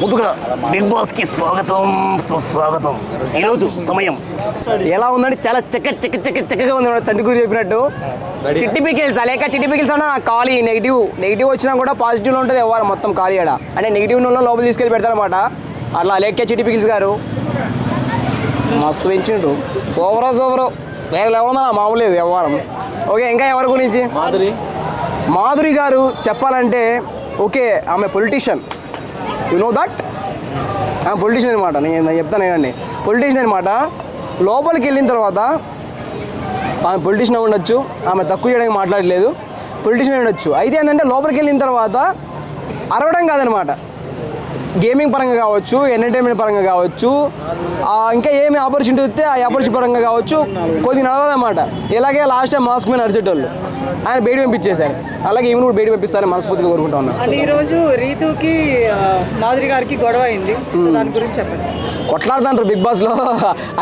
ముందుగా బిగ్ బాస్కి స్వాగతం. సుస్వాగతం ఈరోజు సమయం ఎలా ఉందంటే చాలా చెక్క చెక్క చెక్క చెక్కగా ఉంది చంటి గురి చెప్పినట్టు. చిట్టి పికిల్స్ లేక చిట్టి పికిల్స్ అన్న ఖాళీ నెగిటివ్ నెగిటివ్ వచ్చినా కూడా పాజిటివ్లో ఉంటుంది ఎవరు మొత్తం ఖాళీ ఆడ. అంటే నెగిటివ్ ఉన్న లోపల తీసుకెళ్ళి పెడతారన్నమాట. అట్లా లేక చిట్టి పికిల్స్ గారు మస్తు పెంచిండ్రు. సూపరో సూపరు వేరే లెవెల్ ఉందా? మామూలు లేదు వ్యవహారం. ఓకే ఇంకా ఎవరి గురించి? మాధురి. మాధురి గారు చెప్పాలంటే ఓకే ఆమె పొలిటీషియన్ యు నో దట్ ఆమె పొలిటీషియన్ అనమాట. నేను చెప్తాను ఏనండి పొలిటీషియన్ అనమాట లోపలికి వెళ్ళిన తర్వాత ఆమె పొలిటీషియన్ ఉండొచ్చు ఆమె తక్కువ చేయడానికి మాట్లాడలేదు పొలిటీషియన్ ఉండొచ్చు. అయితే ఏంటంటే లోపలికి వెళ్ళిన తర్వాత అరవడం కాదనమాట. గేమింగ్ పరంగా కావచ్చు ఎంటర్టైన్మెంట్ పరంగా కావచ్చు ఇంకా ఏమి ఆపర్చునిటీ వస్తే ఆ ఆపర్చునిటీ పరంగా కావచ్చు కొద్దిగా నడవదన్నమాట ఇలాగే లాస్ట్ టైం మాస్క్ మీద నడిచేటోళ్ళు. ఆయన బయట పంపించేశారు. అలాగే ఈమెను కూడా బయట పంపిస్తారని మనస్ఫూర్తిగా కోరుకుంటా ఉన్నాను అండ్ ఈ రోజు రీతుకి మాధురి గారికి గొడవ అయింది. దాని గురించి చెప్పండి. కొట్లాడుతుంటారు బిగ్ బాస్లో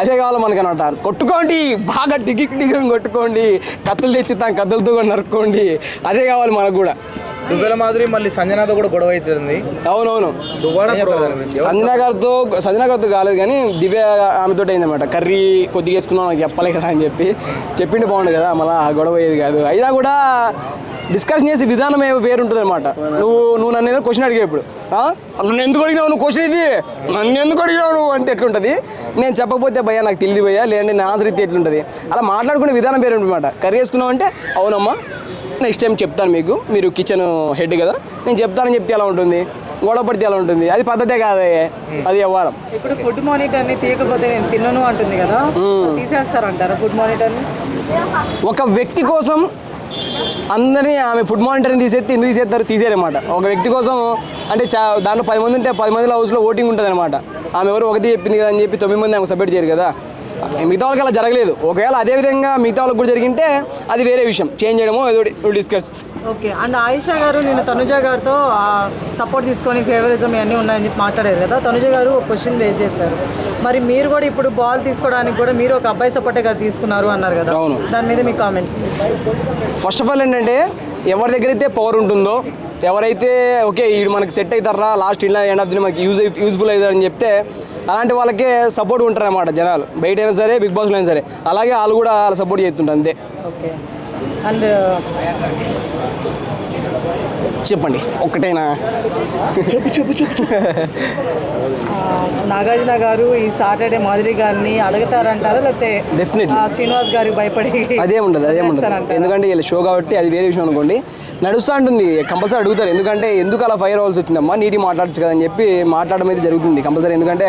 అదే కావాలి మనకి అనమాట కొట్టుకోండి బాగా టికి టికి కొట్టుకోండి. కత్తులు తెచ్చిస్తాం కత్తులతో కూడా నరుక్కోండి. అదే కావాలి మనకు కూడా. దువ్వెల మాధురి మళ్ళీ సంజనాతో కూడా గొడవ అవుతుంది అవునవును. సంజన గారితో సంజన గారితో కాలేదు కానీ దివ్య ఆమెతో అయిందన్నమాట. కర్రీ కొద్దిగా వేసుకున్నాం నాకు చెప్పలే కదా అని చెప్పి. చెప్పిండి బాగుండు కదా మళ్ళీ ఆ గొడవ అయ్యేది కాదు. అయినా కూడా డిస్కషన్ చేసే విధానం ఏ వేరు ఉంటుంది అనమాట నువ్వు నువ్వు నన్ను ఏదో క్వశ్చన్ అడిగా ఇప్పుడు? నన్ను ఎందుకు అడిగినావు? నువ్వు క్వశ్చన్ ఇది. నన్ను ఎందుకు అడిగినావు నువ్వు? అంటే ఎట్లుంటుంది? నేను చెప్పకపోతే భయ్యా నాకు తెలియదు భయ్యా లేదంటే నా ఆన్సర్ ఇస్తే ఎట్లుంటుంది? అలా మాట్లాడుకునే విధానం వేరు అనమాట కర్రీ వేసుకున్నావు అంటే అవునమ్మా నెక్స్ట్ టైం చెప్తాను మీకు. మీరు కిచెన్ హెడ్ కదా. నేను చెప్తానని చెప్తే ఎలా ఉంటుంది? గొడవ పడితే ఎలా ఉంటుంది? అది పద్ధతే కాదే. అది వ్యవహారం. ఇప్పుడు ఫుడ్ మానిటర్ని తీయకపోతే నేను తినను అంటుంది కదా. తీసేస్తారంటారా ఫుడ్ మానిటర్ని ఒక వ్యక్తి కోసం అందరినీ ఆమె ఫుడ్ మానిటర్ని తీసేస్తే ఎందుకు తీసేస్తారు తీసేరన్నమాట ఒక వ్యక్తి కోసం అంటే చా దాంట్లో పది మంది ఉంటే పది మందిలో హౌస్లో ఓటింగ్ ఉంటుంది అనమాట ఆమె ఎవరు ఒకటి చెప్పింది కదా అని చెప్పి తొమ్మిది మంది ఆమె సబ్మిట్ చేయరు కదా. మిగతా వాళ్ళకి అలా జరగలేదు. ఒకవేళ అదే విధంగా మిగతా వాళ్ళకి కూడా జరిగింటే అది వేరే విషయం. చేంజ్ చేయడమో ఏదో డిస్కస్ ఓకే. అండ్ ఆయిషా గారు నేను తనుజ గారితో సపోర్ట్ తీసుకొని ఫేవరిజం ఇవన్నీ ఉన్నాయని చెప్పి మాట్లాడారు కదా. తనుజ గారు ఒక క్వశ్చన్ రేజ్ చేశారు. మరి మీరు కూడా ఇప్పుడు బాల్ తీసుకోవడానికి కూడా మీరు ఒక అబ్బాయి సపోర్టే కదా తీసుకున్నారు అన్నారు కదా. అవును. దాని మీద మీ కామెంట్స్ ఫస్ట్ ఆఫ్ ఆల్ ఏంటంటే ఎవరి దగ్గర అయితే పవర్ ఉంటుందో ఎవరైతే ఓకే వీడు మనకి సెట్ అవుతారా లాస్ట్ ఇలా ఎండ్ ఆఫ్ ది మనకి యూజ్ యూజ్ఫుల్ అవుతారని చెప్తే అలాంటి వాళ్ళకే సపోర్ట్ ఉంటారన్నమాట జనాలు. బయట అయినా సరే బిగ్ బాస్లో అయినా సరే. అలాగే వాళ్ళు కూడా వాళ్ళు సపోర్ట్ చేస్తుంటారు అంతే. ఓకే. అండ్ చెప్పండి ఒక్కటైనా? చెప్పు చెప్పు చెప్పు నాగార్జున గారు ఈ సాటర్డే మాధురి గారిని అడుగుతారంటారా? లేకపోతే. ఆ, శ్రీనివాస్ గారికి భయపడి అదే ఉండదు అదే ఉండదు? ఎందుకంటే వీళ్ళ షో కాబట్టి అది వేరే విషయం అనుకోండి. నడుస్తూ ఉంటుంది కంపల్సరీ అడుగుతారు. ఎందుకంటే ఎందుకు అలా ఫైర్ అవ్వాల్సి వచ్చిందమ్మా? నీటి మాట్లాడచ్చు కదా అని చెప్పి మాట్లాడడం అయితే జరుగుతుంది. కంపల్సరీ ఎందుకంటే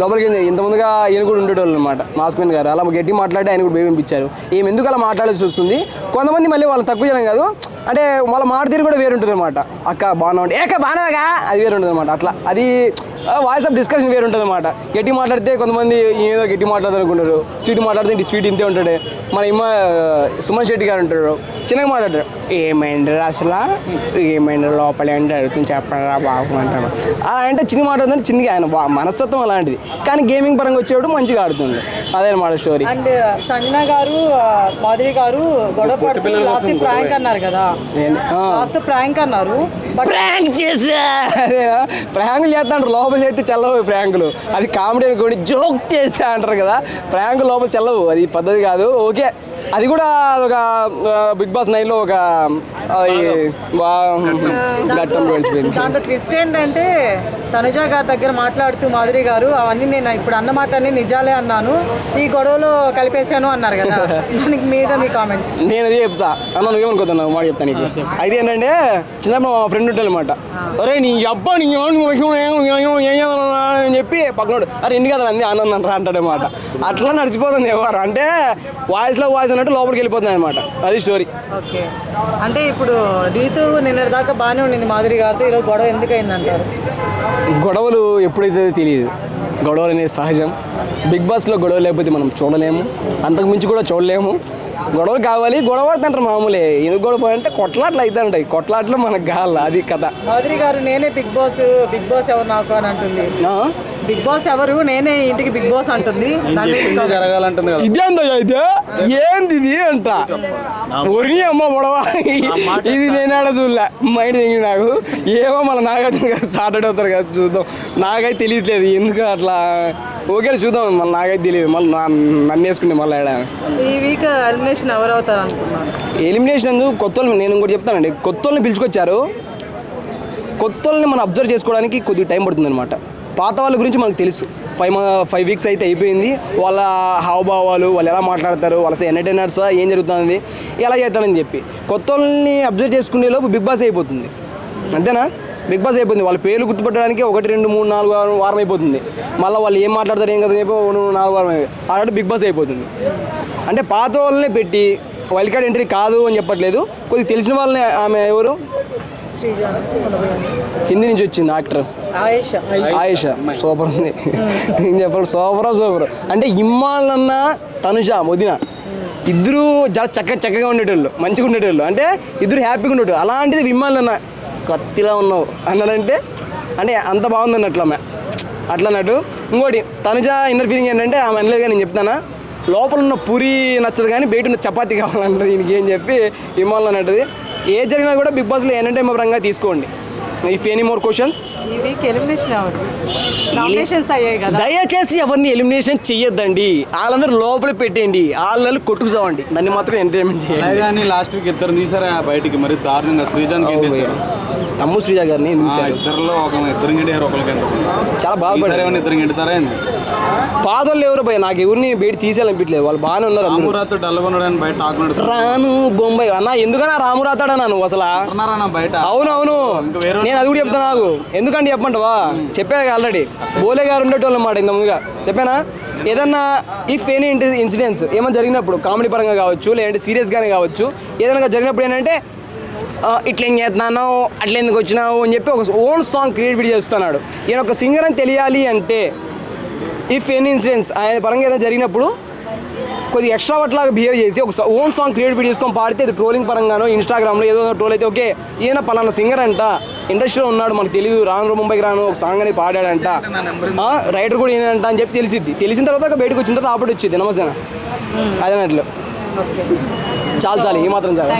లోపలికి ఇంతకుముందుగా ఈయన కూడా ఉండేటోళ్ళు అనమాట మాస్క్ గారు. అలా గట్టి మాట్లాడి ఆయన కూడా వినిపించారు. పంపించారు ఏం ఎందుకు అలా మాట్లాడాల్సి వస్తుంది? కొంతమంది మళ్ళీ వాళ్ళు తక్కువ చేయడం కాదు. అంటే వాళ్ళ మాట తీరు కూడా వేరుంటుంది అనమాట అక్క బాగానే ఉంటే ఏక బాగానేగా అది వేరు ఉంటుంది అనమాట అట్లా. అది వాయిస్ ఆఫ్ డిస్కషన్ వేరు ఉంటుంది అనమాట గట్టి మాట్లాడితే కొంతమంది ఏదో గట్టి మాట్లాడతారు అనుకుంటారు స్వీట్ మాట్లాడితే ఇంటి స్వీట్ ఇంతే ఉంటాడు. మన ఇమ్మ సుమన్ శెట్టి గారు ఉంటారు. చిన్నగా మాట్లాడతారు. ఏమైంది అసలు? ఏమైంది లోపలే? అంటే అడుగుతుంది చెప్పరా బాబు అంటాను అలా అంటే చిన్న మాట్లాడుతుంటే చిన్నగా ఆయన బా- మనస్తత్వం అలాంటిది. కానీ గేమింగ్ పరంగా వచ్చేవాడు మంచిగా ఆడుతుండే. అదే అనమాట స్టోరీ అండ్ సంజన గారు మాధురి గారు గొడవ లాస్ట్ ప్రాంక్ అన్నారు కదా. లాస్ట్ ప్రాంక్ అన్నారు. బట్ ప్రాంక్ చేసా ప్రాంకులు చేస్తాంటారు లోపల అయితే చల్లవు ప్రాంకులు. అది కామెడీ అనుకోండి జోక్ చేసే అంటారు కదా. ప్రాంక్ లోపల చల్లవు. అది పద్ధతి కాదు. ఓకే. అది కూడా ఒక బిగ్ బాస్ నైన్లో ఒక ఘట్టం గడిచిపోయింది. దాంట్లో ట్విస్ట్ ఏంటంటే తనుజ గారి దగ్గర మాట్లాడుతూ మాధురి గారు అవన్నీ నేను ఇప్పుడు అన్న మాటలన్నీ నిజాలే అన్నాను. ఈ గొడవలో కలిపేశాను అన్నారు కదా. దానికి మీద మీ కామెంట్స్ నేను అదే చెప్తా. అన్న నువ్వేమనుకోతున్నావు మాట చెప్తాను నీకు. అయితే ఏంటంటే చిన్నప్పుడు మా ఫ్రెండ్ ఉంటాడు అనమాట అరే నీ అబ్బా నీ అని చెప్పి పక్కనోడు అరే ఇంటి కదా అంది? రా అంటాడనమాట అట్లా నడిచిపోతుంది ఎవరు అంటే వాయిస్లో వాయిస్ అన్నట్టు లోపలికి వెళ్ళిపోతుంది అనమాట అది స్టోరీ ఓకే. అంటే ఇప్పుడు రీతు నిన్న దాకా బాగానే ఉండింది మాధురి గారితో ఈరోజు గొడవ ఎందుకు అయిందంటారు గొడవలు ఎప్పుడైతే తెలియదు. గొడవలు అనేది సహజం. బిగ్ బాస్లో గొడవ లేకపోతే మనం చూడలేము. అంతకు మించి కూడా చూడలేము. గొడవలు కావాలి గొడవ పడుతుంటారు మామూలే. ఎందుకు గొడవ అంటే కొట్లాట్లు అయితే ఉంటాయి. కొట్లాట్లు మనకు కావాలి? అది కథ. మాధురి గారు నేనే బిగ్ బాస్ బిగ్ బాస్ ఎవరు నాకు అని అంటుంది? బిగ్ బాస్ ఎవరు? నేనే ఇంటికి బిగ్ బాస్ అంటుంది. ఇదేందో అయితే? ఏంది ఇది అంట. ఒరి అమ్మ గొడవ. ఇది నేను ఆడదుల్లా మైండ్ తెగింది నాకు. ఏమో మళ్ళీ నాగార్జున గారు సాటర్డే అవుతారు కదా చూద్దాం. నాకైతే తెలియట్లేదు. ఎందుకు అట్లా? ఓకే చూద్దాం. మళ్ళీ నాకైతే తెలియదు. మళ్ళీ నన్ను వేసుకుంటే మళ్ళీ ఈ వీక్ ఎలిమినేషన్ ఎవరు అవుతారు అనుకున్నాను ఎలిమినేషన్ కొత్త నేను ఇంకోటి చెప్తానండి. కొత్త వాళ్ళని పిలుచుకొచ్చారు. కొత్త వాళ్ళని మనం అబ్జర్వ్ చేసుకోవడానికి కొద్దిగా టైం పడుతుంది అనమాట పాత వాళ్ళ గురించి మనకు తెలుసు. ఫైవ్ ఫైవ్ వీక్స్ అయితే అయిపోయింది. వాళ్ళ హావభావాలు వాళ్ళు ఎలా మాట్లాడతారు వాళ్ళ ఎంటర్టైనర్సా ఏం జరుగుతుంది ఎలా చేస్తారని చెప్పి. కొత్త వాళ్ళని అబ్జర్వ్ చేసుకునే లోపు బిగ్ బాస్ అయిపోతుంది. అంతేనా? బిగ్ బాస్ అయిపోతుంది. వాళ్ళ పేర్లు గుర్తుపట్టడానికి ఒకటి రెండు మూడు నాలుగు వారం అయిపోతుంది. మళ్ళీ వాళ్ళు ఏం మాట్లాడతారు ఏం కదా చెప్పి నాలుగు వారం అలాంటి బిగ్ బాస్ అయిపోతుంది. అంటే పాత వాళ్ళనే పెట్టి వైల్డ్ కార్డ్ ఎంట్రీ కాదు అని చెప్పట్లేదు. కొద్దిగా తెలిసిన వాళ్ళని ఆమె ఎవరు? హిందీ నుంచి వచ్చింది యాక్టర్. ఆయేష. ఆయేష. సూపర్ ఉంది. ఏం చెప్పాలి? Super super. అంటే ఇమ్మాలన్న తనుజ వదిన. ఇద్దరు చాలా చక్కగా చక్కగా ఉండేటోళ్ళు. మంచిగా ఉండేటోళ్ళు. అంటే ఇద్దరు హ్యాపీగా ఉండేటోళ్ళు. అలాంటిది విమ్మాలన్న కత్తిలా ఉన్నావు అన్నాడంటే అంటే అంత బాగుంది అన్నట్లు ఆమె. అట్లా అన్నట్టు ఇంకోటి తనుజ ఇన్నర్ ఫీలింగ్ ఏంటంటే ఆమె అనలేదు కానీ నేను చెప్తానా. లోపల ఉన్న పూరి నచ్చదు కానీ బయట ఉన్న చపాతీ కావాలంట దీనికి ఏం చెప్పి విమానం అన్నట్టుది ఏ జరిగినా కూడా బిగ్ బాస్లో ఎంటర్టైన్మెంట్ పరంగా తీసుకోండి. If any more questions. దయచేసి ఎవరిని ఎలిమినేషన్ చెయ్యొద్దండి. వాళ్ళందరూ లోపల పెట్టేయండి. వాళ్ళని కొట్టుకు చావండి నన్ను మాత్రం ఎంటర్టైన్మెంట్ చేయండి. కానీ లాస్ట్ వీక్ ఇద్దరు తీసారా బయటికి? మరి దారుణంగా శ్రీజాన్ తమ్ము శ్రీజ గారిని ఎందుకు చూశారు? ఇద్దరులో ఒక ఇద్దరు గంటారు ఒకరికి చాలా బాధపడారు ఏమైనా ఇద్దరు గంటుతారా పాదోళ్ళు ఎవరు పోయి నాకు ఎవరిని బయట తీసేయాలనిపించలేదు. వాళ్ళు బాగానే ఉన్నారు అందరూ. రామురాతో డల్గొనడానికి బయట రాను బొంబాయి. అన్న ఎందుకన్నా రాము రాతాడా నువ్వు అసలు? బయట? అవును అవును. ఇంకా వేరే నేను అది కూడా చెప్తాను నాకు. ఎందుకంటే చెప్పంటావా చెప్పా ఆల్రెడీ బోలే గారు ఉండేటోళ్ళు అన్నమాట ఇంత ముందుగా. చెప్పానా? ఏదన్నా ఇఫ్ ఎనీ ఇన్సిడెంట్స్ ఏమైనా జరిగినప్పుడు కామెడీ పరంగా కావచ్చు లేదంటే సీరియస్గానే కావచ్చు ఏదైనా జరిగినప్పుడు ఏంటంటే ఇట్లా ఏం చేస్తున్నాను అట్లా ఎందుకు వచ్చినావు అని చెప్పి ఒక ఓన్ సాంగ్ క్రియేట్ చేస్తున్నాడు. ఈయన ఒక సింగర్ అని తెలియాలి అంటే ఇఫ్ ఎనీ ఇన్సిడెంట్స్ ఆయన పరంగా ఏదైనా జరిగినప్పుడు కొద్దిగా ఎక్స్ట్రా లాగా బిహేవ్ చేసి ఒక ఓన్ సాంగ్ క్రియేట్ చేసుకొని పాడితే అది ట్రోలింగ్ పరంగానో ఇన్స్టాగ్రామ్లో ఏదో ట్రోల్ అయితే ఓకే ఈయన పలానా సింగర్ అంట ఇండస్ట్రీలో ఉన్నాడు మనకు తెలియదు రాను ముంబైకి రాను ఒక సాంగ్ అనేది పాడాడంట. రైటర్ కూడా ఈయనంట అని చెప్పి తెలిసిద్ది. తెలిసిన తర్వాత బయటకు వచ్చిన తర్వాత ఆపటి వచ్చింది నమస్తే అదనట్లు ఓకే చాలు చాలు ఈ మాత్రం చాలు